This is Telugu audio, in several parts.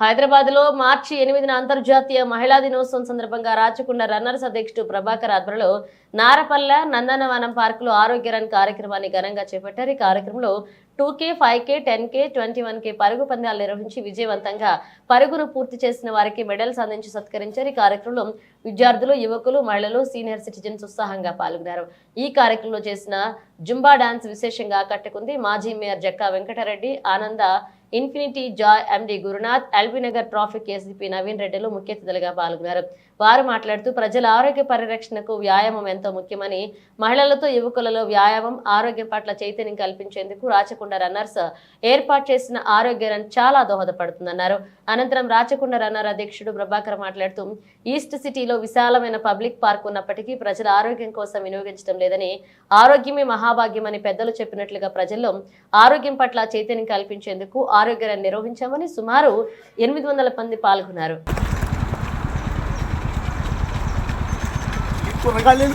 హైదరాబాద్లో మార్చి ఎనిమిదిన అంతర్జాతీయ మహిళా దినోత్సవం సందర్భంగా రాచకొండ రన్నర్స్ అధ్యక్షుడు ప్రభాకర్ ఆధ్వర్యంలో నారపల్ల నందనవనం పార్కులో ఆరోగ్య రన్ కార్యక్రమాన్ని ఘనంగా చేపట్టారు. ఈ కార్యక్రమంలో two K five K ten K twenty one K పరుగు పందాలు నిర్వహించి విజయవంతంగా పరుగును పూర్తి చేసిన వారికి మెడల్స్ అందించి సత్కరించారు. ఈ కార్యక్రమంలో విద్యార్థులు యువకులు మహిళలు సీనియర్ సిటిజన్స్ ఉత్సాహంగా పాల్గొన్నారు. ఈ కార్యక్రమంలో చేసిన జుంబా డాన్స్ విశేషంగా ఆకట్టుకుంది మాజీ mayor Jakka Venkatareddy Ananda infinity joy MD Gurunath LB Nagar traffic ACP Naveen రెడ్డిలు ముఖ్య అతిథులుగా పాల్గొన్నారు. వారు మాట్లాడుతూ ప్రజల ఆరోగ్య పరిరక్షణకు వ్యాయామం ఎంతో ముఖ్యమని మహిళలతో యువకులలో వ్యాయామం ఆరోగ్యం పట్ల చైతన్యం కల్పించేందుకు రాచకొండ రన్నర్స్ ఏర్పాటు చేసిన ఆరోగ్య రన్ చాలా దోహదపడుతుందన్నారు. అనంతరం రాచకొండ రన్నర్ అధ్యక్షుడు ప్రభాకర్ మాట్లాడుతూ ఈస్ట్ సిటీలో విశాలమైన పబ్లిక్ పార్క్ ఉన్నప్పటికీ ప్రజల ఆరోగ్యం కోసం వినియోగించడం లేదని ఆరోగ్యమే మహాభాగ్యం అని పెద్దలు చెప్పినట్లుగా ప్రజల్లో ఆరోగ్యం పట్ల చైతన్యం కల్పించేందుకు ఆరోగ్య రన్ నిర్వహించామని సుమారు ఎనిమిది వందల మంది పాల్గొన్నారు. కూరగాయలు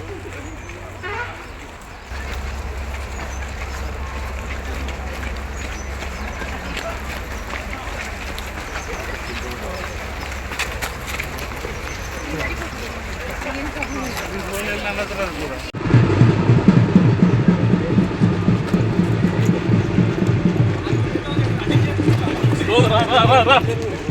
Bravo, bravo, bravo.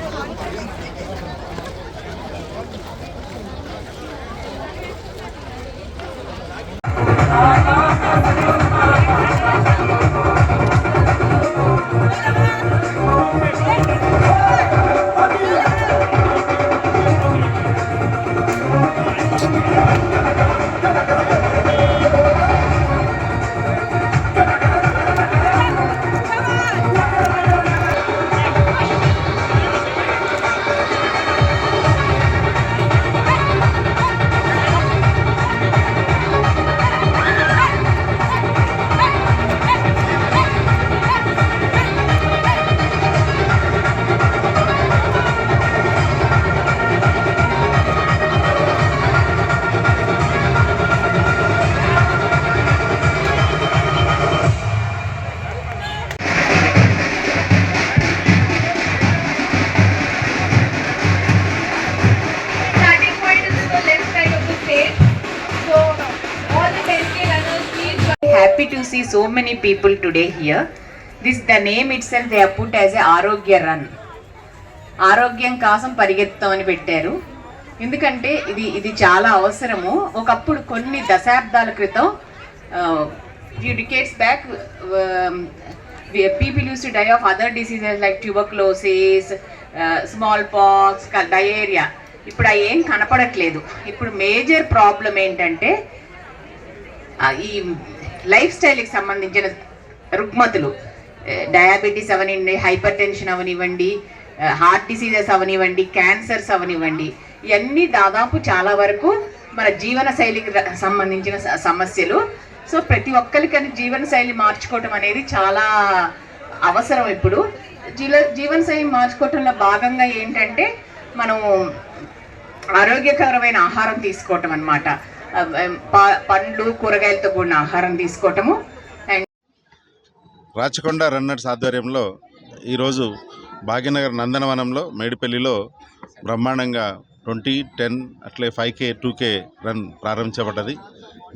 すいません。Happy to see so many people today here. This the name itself they have put as a ఆరోగ్య రన్ ఆరోగ్యం కోసం పరిగెత్తామని పెట్టారు ఎందుకంటే ఇది ఇది చాలా అవసరము ఒకప్పుడు కొన్ని దశాబ్దాల క్రితం few decades back people use to die of other diseases like tuberculosis smallpox diarrhoea ఇప్పుడు అవి ఏం కనపడట్లేదు ఇప్పుడు మేజర్ ప్రాబ్లం ఏంటంటే ఈ లైఫ్ స్టైల్కి సంబంధించిన రుగ్మతులు. డయాబెటీస్ అవనివ్వండి హైపర్ టెన్షన్ అవనివ్వండి హార్ట్ డిసీజెస్ అవనివ్వండి క్యాన్సర్స్ అవనివ్వండి ఇవన్నీ దాదాపు చాలా వరకు మన జీవన శైలికి సంబంధించిన సమస్యలు. సో ప్రతి ఒక్కరికని జీవన శైలి మార్చుకోవటం అనేది చాలా అవసరం ఇప్పుడు. జీవ జీవన శైలి మార్చుకోవటంలో భాగంగా ఏంటంటే మనం ఆరోగ్యకరమైన ఆహారం తీసుకోవటం అనమాట పండ్లు కూరగాయలతో కూడిన ఆహారం తీసుకోవటము. అండ్ రాచకొండ రన్నర్స్ ఆధ్వర్యంలో ఈరోజు భాగ్యనగర్ నందనవనంలో మేడిపల్లిలో బ్రహ్మాండంగా ట్వంటీ టెన్ అట్లే five K two K run ప్రారంభించబడ్డది.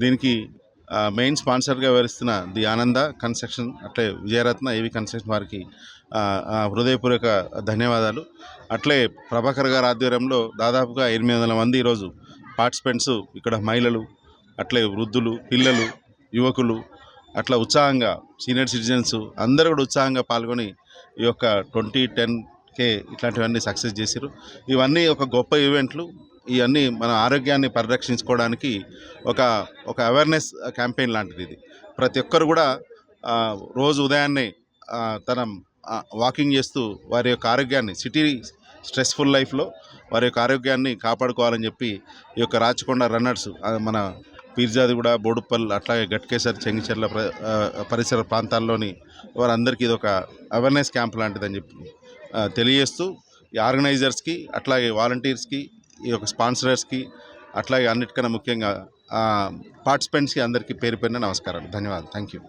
దీనికి మెయిన్ స్పాన్సర్గా వివరిస్తున్న ది ఆనంద కన్స్ట్రక్షన్ అట్లే విజయరత్న ఏవి కన్స్ట్రక్షన్ వారికి హృదయపూర్వక ధన్యవాదాలు. అట్లే ప్రభాకర్ గారి ఆధ్వర్యంలో దాదాపుగా ఎనిమిది వందల మంది ఈరోజు పార్టిసిపెంట్స్ ఇక్కడ మహిళలు అట్లే వృద్ధులు పిల్లలు యువకులు అట్లా ఉత్సాహంగా సీనియర్ సిటిజన్స్ అందరూ కూడా ఉత్సాహంగా పాల్గొని ఈ యొక్క ట్వంటీ టెన్ కే ఇట్లాంటివన్నీ సక్సెస్ చేశారు ఇవన్నీ ఒక గొప్ప ఈవెంట్లు. ఇవన్నీ మన ఆరోగ్యాన్ని పరిరక్షించుకోవడానికి ఒక ఒక అవేర్నెస్ క్యాంపెయిన్ లాంటిది ఇది. ప్రతి ఒక్కరు కూడా రోజు ఉదయాన్నే తన వాకింగ్ చేస్తూ వారి యొక్క ఆరోగ్యాన్ని సిటీ స్ట్రెస్ఫుల్ లైఫ్లో వారి యొక్క ఆరోగ్యాన్ని కాపాడుకోవాలని చెప్పి ఈ యొక్క రాచకొండ రన్నర్స్ మన మన పీర్జాదిగూడ బోడుప్పల్ అట్లాగే గట్కేసర్ చెంగిచెర్ల పరిసర ప్రాంతాల్లోని వారందరికీ ఇది ఒక అవేర్నెస్ క్యాంప్ లాంటిదని చెప్పి తెలియజేస్తూ ఈ ఆర్గనైజర్స్కి అట్లాగే వాలంటీర్స్కి ఈ యొక్క స్పాన్సరర్స్కి అట్లాగే అన్నిటికన్నా ముఖ్యంగా పార్టిసిపెంట్స్కి అందరికీ పేరు పేరున నమస్కారాలు. ధన్యవాదాలు. Thank you